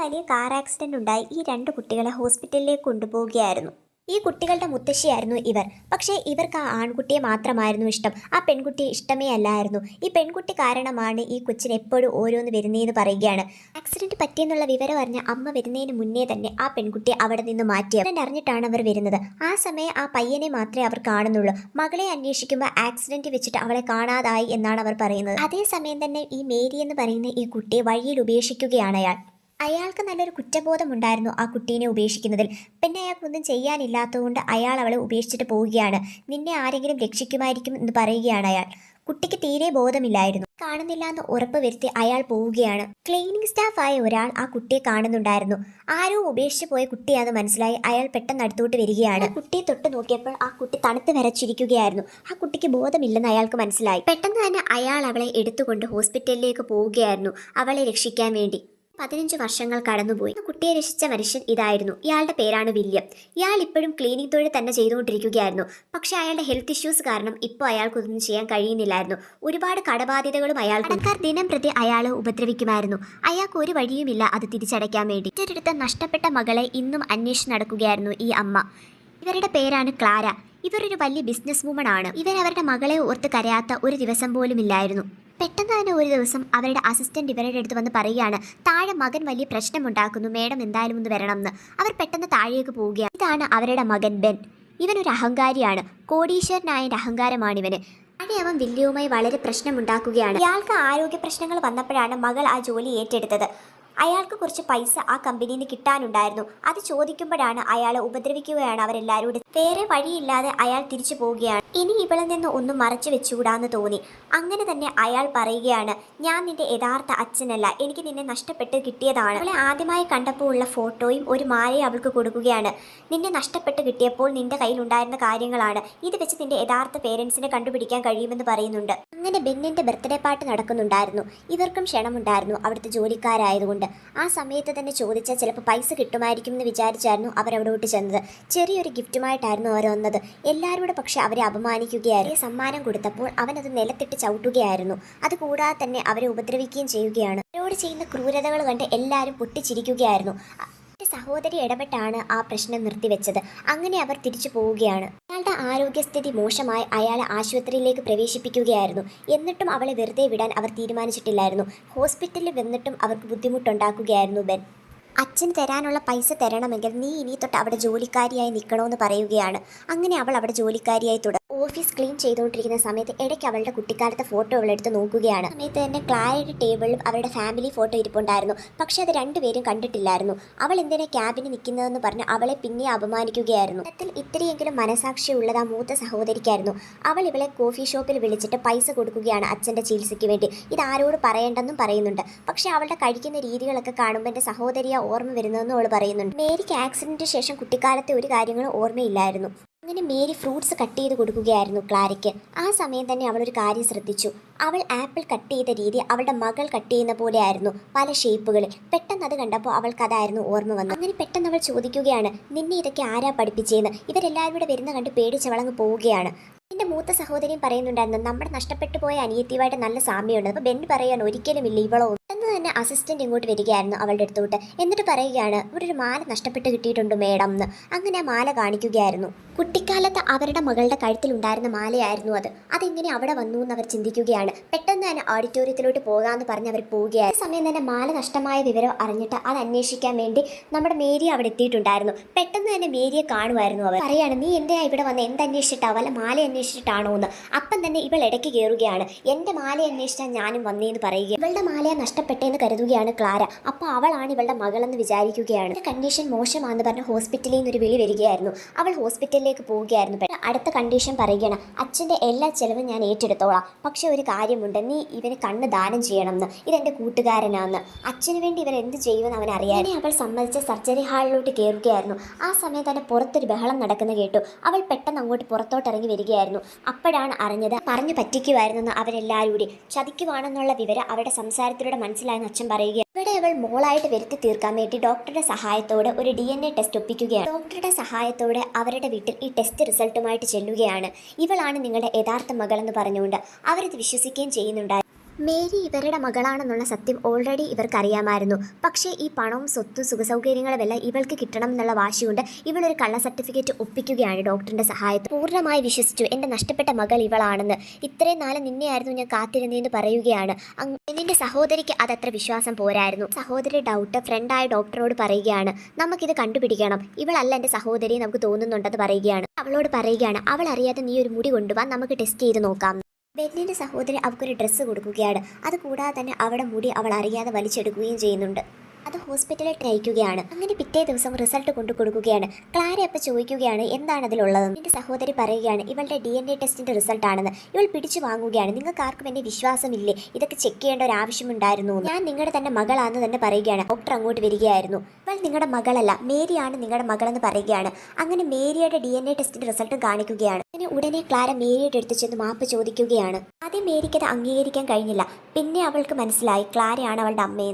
വലിയ car accident ഉണ്ടായി ഈ രണ്ട് കുട്ടികളെ ഹോസ്പിറ്റലിലേക്ക് കൊണ്ടുപോവുകയായിരുന്നു. ഈ കുട്ടികളുടെ മുത്തശ്ശിയായിരുന്നു ഇവർ. പക്ഷേ ഇവർക്ക് ആ ആൺകുട്ടിയെ മാത്രമായിരുന്നു ഇഷ്ടം. ആ പെൺകുട്ടി ഇഷ്ടമേ അല്ലായിരുന്നു. ഈ പെൺകുട്ടി കാരണമാണ് ഈ കൊച്ചിന് എപ്പോഴും ഓരോന്ന് വരുന്നതെന്ന് പറയുകയാണ്. ആക്സിഡന്റ് പറ്റിയെന്നുള്ള വിവരം അറിഞ്ഞ അമ്മ വരുന്നതിന് മുന്നേ തന്നെ ആ പെൺകുട്ടി അവിടെ നിന്ന് മാറ്റി. അറിഞ്ഞിട്ടാണ് അവർ വരുന്നത്. ആ സമയം ആ പയ്യനെ മാത്രമേ അവർ കാണുന്നുള്ളൂ. മകളെ അന്വേഷിക്കുമ്പോൾ ആക്സിഡന്റ് വെച്ചിട്ട് അവളെ കാണാതായി എന്നാണ് അവർ പറയുന്നത്. അതേസമയം തന്നെ ഈ മേരി എന്ന് പറയുന്ന ഈ കുട്ടിയെ വഴിയിൽ ഉപേക്ഷിക്കുകയാണ് അയാൾ. അയാൾക്ക് നല്ലൊരു കുറ്റബോധമുണ്ടായിരുന്നു ആ കുട്ടീനെ ഉപേക്ഷിക്കുന്നതിൽ. പിന്നെ അയാൾക്കൊന്നും ചെയ്യാനില്ലാത്തതുകൊണ്ട് അയാൾ അവളെ ഉപേക്ഷിച്ചിട്ട് പോവുകയാണ്. നിന്നെ ആരെങ്കിലും രക്ഷിക്കുമായിരിക്കും എന്ന് പറയുകയാണ് അയാൾ. കുട്ടിക്ക് തീരെ ബോധമില്ലായിരുന്നു. കാണുന്നില്ല എന്ന് ഉറപ്പ് വരുത്തി അയാൾ പോവുകയാണ്. ക്ലീനിങ് സ്റ്റാഫായ ഒരാൾ ആ കുട്ടിയെ കാണുന്നുണ്ടായിരുന്നു. ആരോ ഉപേക്ഷിച്ച് പോയ കുട്ടിയാണെന്ന് മനസ്സിലായി അയാൾ പെട്ടെന്ന് അടുത്തോട്ട് വരികയാണ്. കുട്ടിയെ തൊട്ട് നോക്കിയപ്പോൾ ആ കുട്ടി തണുത്ത് വരച്ചിരിക്കുകയായിരുന്നു ആ കുട്ടിക്ക് ബോധമില്ലെന്ന് അയാൾക്ക് മനസ്സിലായി. പെട്ടെന്ന് തന്നെ അയാൾ അവളെ എടുത്തുകൊണ്ട് ഹോസ്പിറ്റലിലേക്ക് പോവുകയായിരുന്നു അവളെ രക്ഷിക്കാൻ വേണ്ടി. പതിനഞ്ച് വർഷങ്ങൾ കടന്നുപോയി. കുട്ടിയെ രക്ഷിച്ച മനുഷ്യൻ ഇതായിരുന്നു. ഇയാളുടെ പേരാണ് വില്യം. ഇയാൾ ഇപ്പോഴും ക്ലീനിങ് തൊഴിൽ തന്നെ ചെയ്തുകൊണ്ടിരിക്കുകയായിരുന്നു. പക്ഷെ അയാളുടെ ഹെൽത്ത് ഇഷ്യൂസ് കാരണം ഇപ്പോൾ അയാൾക്കൊന്നും ചെയ്യാൻ കഴിയുന്നില്ലായിരുന്നു. ഒരുപാട് കടബാധ്യതകളും അയാൾ കടക്കാർ ദിനം പ്രതി അയാളെ ഉപദ്രവിക്കുമായിരുന്നു. അയാൾക്ക് ഒരു വഴിയുമില്ല അത് തിരിച്ചടയ്ക്കാൻ വേണ്ടി. മറ്റൊരിടത്ത് നഷ്ടപ്പെട്ട മകളെ ഇന്നും അന്വേഷിച്ച് നടക്കുകയായിരുന്നു ഈ അമ്മ. ഇവരുടെ പേരാണ് ക്ലാര. ഇവരൊരു വലിയ ബിസിനസ് വുമൺ ആണ്. ഇവരവരുടെ മകളെ ഓർത്ത് കരയാത്ത ഒരു ദിവസം പോലും ഇല്ലായിരുന്നു പെട്ടെന്ന് തന്നെ ഒരു ദിവസം അവരുടെ അസിസ്റ്റന്റ് ഇവരുടെ അടുത്ത് വന്ന് പറയുകയാണ് താഴെ മകൻ വലിയ പ്രശ്നമുണ്ടാക്കുന്നു മേഡം എന്തായാലും ഒന്ന് വരണം എന്ന് അവർ പെട്ടെന്ന് താഴേക്ക് പോവുകയാണ്. ഇതാണ് അവരുടെ മകൻ ബെൻ. ഇവനൊരു അഹങ്കാരിയാണ് കോടീശ്വരനായ അഹങ്കാരമാണ് ഇവന്. താഴെ അവൻ വില്യവുമായി വളരെ പ്രശ്നമുണ്ടാക്കുകയാണ്. ഇയാൾക്ക് ആരോഗ്യ പ്രശ്നങ്ങൾ വന്നപ്പോഴാണ് മകൾ ആ ജോലി ഏറ്റെടുത്തത്. അയാൾക്ക് കുറച്ച് പൈസ ആ കമ്പനിയിൽ നിന്ന് കിട്ടാനുണ്ടായിരുന്നു. അത് ചോദിക്കുമ്പോഴാണ് അയാളെ ഉപദ്രവിക്കുകയാണ് അവരെല്ലാവരോടും വേറെ വഴിയില്ലാതെ അയാൾ തിരിച്ചു പോവുകയാണ്. ഇനി ഇവളിൽ നിന്ന് ഒന്നും മറച്ചു വെച്ചുകൂടാന്ന് തോന്നി. അങ്ങനെ തന്നെ അയാൾ പറയുകയാണ് ഞാൻ നിന്റെ യഥാർത്ഥ അച്ഛനല്ല. എനിക്ക് നിന്നെ നഷ്ടപ്പെട്ട് കിട്ടിയതാണ്. അവളെ ആദ്യമായി കണ്ടപ്പോൾ ഉള്ള ഫോട്ടോയും ഒരു മാലയും അവൾക്ക് കൊടുക്കുകയാണ്. നിന്നെ നഷ്ടപ്പെട്ട് കിട്ടിയപ്പോൾ നിന്റെ കയ്യിലുണ്ടായിരുന്ന കാര്യങ്ങളാണ്. ഇത് വെച്ച് നിന്റെ യഥാർത്ഥ പേരൻസിനെ കണ്ടുപിടിക്കാൻ കഴിയുമെന്ന് പറയുന്നുണ്ട്. അങ്ങനെ ബെന്നിന്റെ ബർത്ത്ഡേ പാർട്ടി നടക്കുന്നുണ്ടായിരുന്നു. ഇവർക്കും ക്ഷണമുണ്ടായിരുന്നു അവിടുത്തെ ജോലിക്കാരായതുകൊണ്ട്. ആ സമയത്ത് തന്നെ ചോദിച്ചാൽ ചിലപ്പോൾ പൈസ കിട്ടുമായിരിക്കും എന്ന് വിചാരിച്ചായിരുന്നു അവരവിടോട്ട് ചെന്നത്. ചെറിയൊരു ഗിഫ്റ്റുമായിട്ടായിരുന്നു വന്നത്. എല്ലാവരോടും പക്ഷേ അവരെ അപമാനിക്കുകയായിരുന്നു. സമ്മാനം കൊടുത്തപ്പോൾ അവനത് നിലത്തിട്ട് ചവിട്ടുകയായിരുന്നു. അതുകൂടാതെ തന്നെ അവരെ ഉപദ്രവിക്കുകയും ചെയ്യുകയാണ്. അവരോട് ചെയ്യുന്ന ക്രൂരതകൾ കണ്ട് എല്ലാവരും പൊട്ടിച്ചിരിക്കുകയായിരുന്നു. സഹോദരി ഇടപെട്ടാണ് ആ പ്രശ്നം നിർത്തിവെച്ചത്. അങ്ങനെ അവർ തിരിച്ചു പോവുകയാണ്. അയാളുടെ ആരോഗ്യസ്ഥിതി മോശമായി അയാളെ ആശുപത്രിയിലേക്ക് പ്രവേശിപ്പിക്കുകയായിരുന്നു. എന്നിട്ടും അവളെ വെറുതെ വിടാൻ അവർ തീരുമാനിച്ചിട്ടില്ലായിരുന്നു. ഹോസ്പിറ്റലിൽ വന്നിട്ടും അവർക്ക് ബുദ്ധിമുട്ടുണ്ടാക്കുകയായിരുന്നു ബെൻ. അച്ഛൻ തരാനുള്ള പൈസ തരണമെങ്കിൽ നീ ഇനി തൊട്ട് അവിടെ ജോലിക്കാരിയായി നിൽക്കണമെന്ന് പറയുകയാണ്. അങ്ങനെ അവൾ അവിടെ ജോലിക്കാരിയായി തുടങ്ങും. ഓഫീസ് ക്ലീൻ ചെയ്തുകൊണ്ടിരിക്കുന്ന സമയത്ത് ഇടയ്ക്ക് അവളുടെ കുട്ടിക്കാലത്തെ ഫോട്ടോ അവളെടുത്ത് നോക്കുകയാണ്. സമയത്ത് തന്നെ ക്ലാരയുടെ ടേബിളിലും അവരുടെ ഫാമിലി ഫോട്ടോ ഇരിപ്പുണ്ടായിരുന്നു. പക്ഷെ അത് രണ്ടുപേരും കണ്ടിട്ടില്ലായിരുന്നു. അവൾ എന്തിനെ ക്യാബിന് നിൽക്കുന്നതെന്ന് പറഞ്ഞ് അവളെ പിന്നെ അപമാനിക്കുകയായിരുന്നു. സത്യത്തിൽ ഇത്രയെങ്കിലും മനസാക്ഷി ഉള്ളത് ആ മൂത്ത സഹോദരിക്കായിരുന്നു. അവൾ ഇവളെ കോഫി ഷോപ്പിൽ വിളിച്ചിട്ട് പൈസ കൊടുക്കുകയാണ് അച്ഛന്റെ ചികിത്സയ്ക്ക് വേണ്ടി. ഇത് ആരോട് പറയേണ്ടെന്നും പറയുന്നുണ്ട്. പക്ഷെ അവളുടെ കഴിക്കുന്ന രീതികളൊക്കെ കാണുമ്പോൾ എന്റെ സഹോദരിയെ ഓർമ്മ വരുന്നതെന്നും അവൾ പറയുന്നുണ്ട്. മേരിക്ക് ആക്സിഡന്റിന് ശേഷം കുട്ടിക്കാലത്തെ ഒരു കാര്യങ്ങളും ഓർമ്മയില്ലായിരുന്നു. അങ്ങനെ മേരി ഫ്രൂട്ട്സ് കട്ട് ചെയ്ത് കൊടുക്കുകയായിരുന്നു ക്ലാരയ്ക്ക്. ആ സമയം തന്നെ അവളൊരു കാര്യം ശ്രദ്ധിച്ചു. അവൾ ആപ്പിൾ കട്ട് ചെയ്ത രീതി അവളുടെ മകൾ കട്ട് ചെയ്യുന്ന പോലെയായിരുന്നു പല ഷേപ്പുകളിൽ പെട്ടെന്ന് അത് കണ്ടപ്പോൾ അവൾക്ക് അതായിരുന്നു ഓർമ്മ വന്നത്. അങ്ങനെ പെട്ടെന്ന് അവൾ ചോദിക്കുകയാണ് നിന്നെ ഇതൊക്കെ ആരാ പഠിപ്പിച്ചേന്ന്? ഇവരെല്ലാവരും കൂടെ വരുന്ന കണ്ട് പേടിച്ച് വളങ്ങ് പോവുകയാണ്. എന്റെ മൂത്ത സഹോദരിയും പറയുന്നുണ്ടായിരുന്നു നമ്മുടെ നഷ്ടപ്പെട്ടു പോയ അനിയത്തിയുമായിട്ട് നല്ല സാമ്യമുണ്ട്. അപ്പോൾ ബെൻ പറയാൻ ഒരിക്കലുമില്ല ഇവളോ പെട്ടെന്ന് തന്നെ അസിസ്റ്റന്റ് ഇങ്ങോട്ട് വരികയായിരുന്നു അവളുടെ അടുത്തോട്ട്. എന്നിട്ട് പറയുകയാണ് ഇവിടെ ഒരു മാല നഷ്ടപ്പെട്ട് കിട്ടിയിട്ടുണ്ട് മേഡം എന്ന് അങ്ങനെ മാല കാണിക്കുകയായിരുന്നു. കുട്ടിക്കാലത്ത് അവരുടെ മകളുടെ കഴുത്തിലുണ്ടായിരുന്ന മാലയായിരുന്നു അത്. അതെങ്ങനെ അവിടെ വന്നു എന്ന് അവർ ചിന്തിക്കുകയാണ്. പെട്ടെന്ന് തന്നെ ഓഡിറ്റോറിയത്തിലോട്ട് പോകാമെന്ന് പറഞ്ഞ് അവർ പോവുകയായി സമയം തന്നെ മാല നഷ്ടമായ വിവരം അറിഞ്ഞിട്ട് അത് അന്വേഷിക്കാൻ വേണ്ടി നമ്മുടെ മേരി അവിടെ എത്തിയിട്ടുണ്ടായിരുന്നു. പെട്ടെന്ന് തന്നെ മേരിയെ കാണുമായിരുന്നു അവർ. പറയാണ് നീ എന്തിനാ ഇവിടെ വന്ന്? എന്ത് അന്വേഷിച്ചിട്ടാ? വല്ല മാല അന്വേഷിച്ചിട്ടാണോ എന്ന് അപ്പം തന്നെ ഇവൾ ഇടയ്ക്ക് കയറുകയാണ്. എന്റെ മാല അന്വേഷിച്ചാൽ ഞാനും വന്നേന്ന് പറയുക. ഇവളുടെ മാലയെ നഷ്ടപ്പെട്ടെന്ന് കരുതുകയാണ് ക്ലാര. അപ്പോൾ അവളാണ് ഇവളുടെ മകളെന്ന് വിചാരിക്കുകയാണ്. കണ്ടീഷൻ മോശമാണെന്ന് പറഞ്ഞ് ഹോസ്പിറ്റലിൽ ഒരു വിളി വരികയായിരുന്നു. അവൾ ഹോസ്പിറ്റലിലേക്ക് പോവുകയായിരുന്നു. അടുത്ത കണ്ടീഷൻ പറയുകയാണ്. അച്ഛന്റെ എല്ലാ ചെലവും ഞാൻ ഏറ്റെടുത്തോളാം. പക്ഷെ ഒരു കാര്യമുണ്ട്. നീ ഇവന് കണ്ണ് ദാനം ചെയ്യണം എന്ന് ഇതെന്റെ കൂട്ടുകാരനാന്ന്. അച്ഛന് വേണ്ടി ഇവൻ എന്ത് ചെയ്യുമെന്ന് അവൻ അറിയാൻ. അവൾ സമ്മതിച്ച സർജറി ഹാളിലോട്ട് കയറുകയായിരുന്നു ആ സമയം തന്നെ പുറത്തൊരു ബഹളം നടക്കുന്ന കേട്ടു. അവൾ പെട്ടെന്ന് അങ്ങോട്ട് പുറത്തോട്ട് ഇറങ്ങി വരികയായിരുന്നു. അപ്പോഴാണ് അറിഞ്ഞത് പറഞ്ഞു പറ്റിക്കുമായിരുന്നെന്ന് അവരെല്ലാവരും കൂടി ചതിക്കുവാണെന്നുള്ള വിവരം അവരുടെ സംസാരത്തിലൂടെ മനസ്സിലായെന്ന് അച്ഛൻ പറയുകയാണ്. ഇവിടെ അവൾ മോളായിട്ട് വരുത്തി തീർക്കാൻ വേണ്ടി ഡോക്ടറുടെ സഹായത്തോടെ ഒരു ഡി എൻ എ ടെസ്റ്റ് ഒപ്പിക്കുകയാണ്. ഡോക്ടറുടെ സഹായത്തോടെ അവരുടെ വീട്ടിൽ ഈ ടെസ്റ്റ് റിസൾട്ടുമായിട്ട് ചെല്ലുകയാണ്. ഇവളാണ് നിങ്ങളുടെ യഥാർത്ഥ മകളെന്ന് പറഞ്ഞുകൊണ്ട് അവരത് വിശ്വസിക്കുകയും ചെയ്യുന്നുണ്ടായിരുന്നു മേരി ഇവരുടെ മകളാണെന്നുള്ള സത്യം ഓൾറെഡി ഇവർക്കറിയാമായിരുന്നു. പക്ഷേ ഈ പണവും സ്വത്തും സുഖസൗകര്യങ്ങളുമെല്ലാം ഇവൾക്ക് കിട്ടണം എന്നുള്ള വാശിയുണ്ട് ഇവളൊരു കള്ള സർട്ടിഫിക്കറ്റ് ഒപ്പിക്കുകയാണ് ഡോക്ടറിന്റെ സഹായത്തിൽ പൂർണമായി വിശ്വസിച്ചു എന്റെ നഷ്ടപ്പെട്ട മകൾ ഇവളാണെന്ന്. ഇത്രയും നാളെ നിന്നെയായിരുന്നു ഞാൻ കാത്തിരുന്നതെന്ന് പറയുകയാണ്. നിന്റെ സഹോദരിക്ക് അതത്ര വിശ്വാസം പോരായിരുന്നു സഹോദരി ഡൗട്ട് ഫ്രണ്ടായ ഡോക്ടറോട് പറയുകയാണ് നമുക്കിത് കണ്ടുപിടിക്കണം. ഇവളല്ല എന്റെ സഹോദരി നമുക്ക് തോന്നുന്നുണ്ടെന്ന് പറയുകയാണ്. അവളോട് പറയുകയാണ് അവൾ അറിയാതെ നീ ഒരു മുടി കൊണ്ടുപോകാൻ നമുക്ക് ടെസ്റ്റ് ചെയ്ത് നോക്കാം. ബെന്നിന്റെ സഹോദരി അവൾക്കൊരു ഡ്രസ്സ് കൊടുക്കുകയാണ്. അതുകൂടാതെ തന്നെ അവിടെ മുടി അവൾ അറിയാതെ വലിച്ചെടുക്കുകയും ചെയ്യുന്നുണ്ട്. ഹോസ്പിറ്റലിൽ ട്രയിക്കുകയാണ് അങ്ങനെ പിറ്റേ ദിവസം റിസൾട്ട് കൊണ്ടു കൊടുക്കുകയാണ്. ക്ലാര അപ്പം ചോദിക്കുകയാണ് എന്താണ് അതിലുള്ളതെന്ന് എന്റെ സഹോദരി പറയുകയാണ് ഇവളുടെ ഡി എൻ എ ടെസ്റ്റിന്റെ റിസൾട്ട് ആണെന്ന് ഇവൾ പിടിച്ചു വാങ്ങുകയാണ്. നിങ്ങൾക്ക് ആർക്കും എന്നെ വിശ്വാസമില്ലേ? ഇതൊക്കെ ചെക്ക് ചെയ്യേണ്ട ഒരു ആവശ്യമുണ്ടായിരുന്നു ഞാൻ നിങ്ങളുടെ തന്നെ മകളാണെന്ന് തന്നെ പറയുകയാണ്. ഡോക്ടർ അങ്ങോട്ട് വരികയായിരുന്നു. ഇവൾ നിങ്ങളുടെ മകളല്ല. മേരിയാണ് നിങ്ങളുടെ മകളെന്ന് പറയുകയാണ്. അങ്ങനെ മേരിയുടെ ഡി എൻ എ ടെസ്റ്റിന്റെ റിസൾട്ടും കാണിക്കുകയാണ്. അങ്ങനെ ഉടനെ ക്ലാര മേരിയുടെ അടുത്ത് ചെന്ന് മാപ്പ് ചോദിക്കുകയാണ്. ആദ്യം മേരിക്ക് അത് അംഗീകരിക്കാൻ കഴിഞ്ഞില്ല. പിന്നെ അവൾക്ക് മനസ്സിലായി. ക്ലാരയാണ് അവളുടെ അമ്മയെന്ന്.